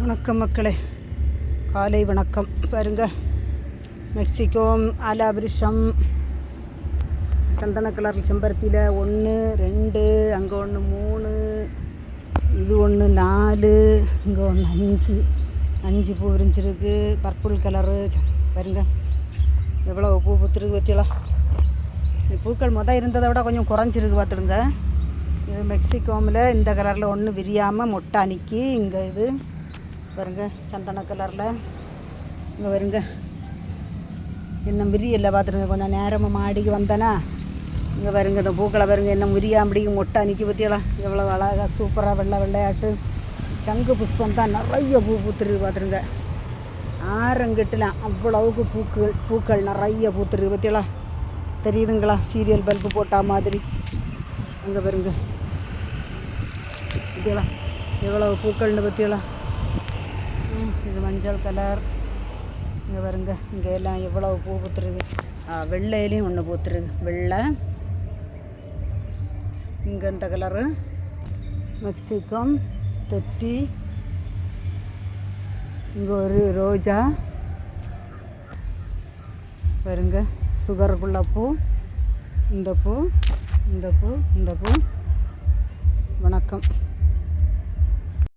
வணக்கம் மக்களே. காலை வணக்கம். பாருங்க. மெக்சிகோ ஆலாபிருஷம் சந்தன கலர் செம்பருத்தியில் ஒன்று ரெண்டு அங்கே ஒன்று மூணு இது ஒன்று நாலு இங்கே ஒன்று அஞ்சு. அஞ்சு பூ விரிஞ்சிருக்கு. பர்பிள் கலரு பாருங்க. எவ்வளோ பூ பூத்துருக்கு பற்றியலாம் இந்த பூக்கள் மொதல் இருந்ததை விட கொஞ்சம் குறைஞ்சிருக்கு பார்த்துடுங்க இது மெக்சிகோமில் இந்த கலரில் ஒன்று விரியாமல் மொட்டை இங்கே இது பாருங்க சந்தன கலரில். இங்கே வருங்க இன்னும் விரியல்ல பார்த்துருங்க கொஞ்சம் நேரமாக மாடிக்கு வந்தேனா. இங்கே வருங்க இந்த பூக்களை வருங்க இன்னும் விரியாம்படிக்கு மொட்டை அணிக்கி பற்றியெல்லாம் எவ்வளோ அழகாக சூப்பராக வெள்ளை வெள்ளையாட்டு. சங்கு புஷ்பம் தான் நிறைய பூ பூத்துருக்கு பார்த்துருங்க ஆரங்கிட்டலாம் அவ்வளவுக்கு பூக்கள் பூக்கள் நிறைய பூத்துருக்கு பற்றியெல்லாம் தெரியுதுங்களா? சீரியல் பல்பு போட்டா மாதிரி. அங்கே பாருங்க. பற்றியெல்லாம் எவ்வளோ பூக்கள்னு பற்றியெல்லாம் இது மஞ்சள் கலர். இங்கே பாருங்க இங்கே எல்லாம் எவ்வளோ பூ பூத்துருக்கு. ஆ வெள்ளையிலையும் ஒன்று பூத்துருக்கு. வெள்ளை. இங்கே இந்த கலரு. மெக்சிகம் தொட்டி. இங்கே ஒரு ரோஜா. பாருங்க சுகருக்குள்ள பூ. இந்த பூ இந்த பூ இந்த பூ. வணக்கம்.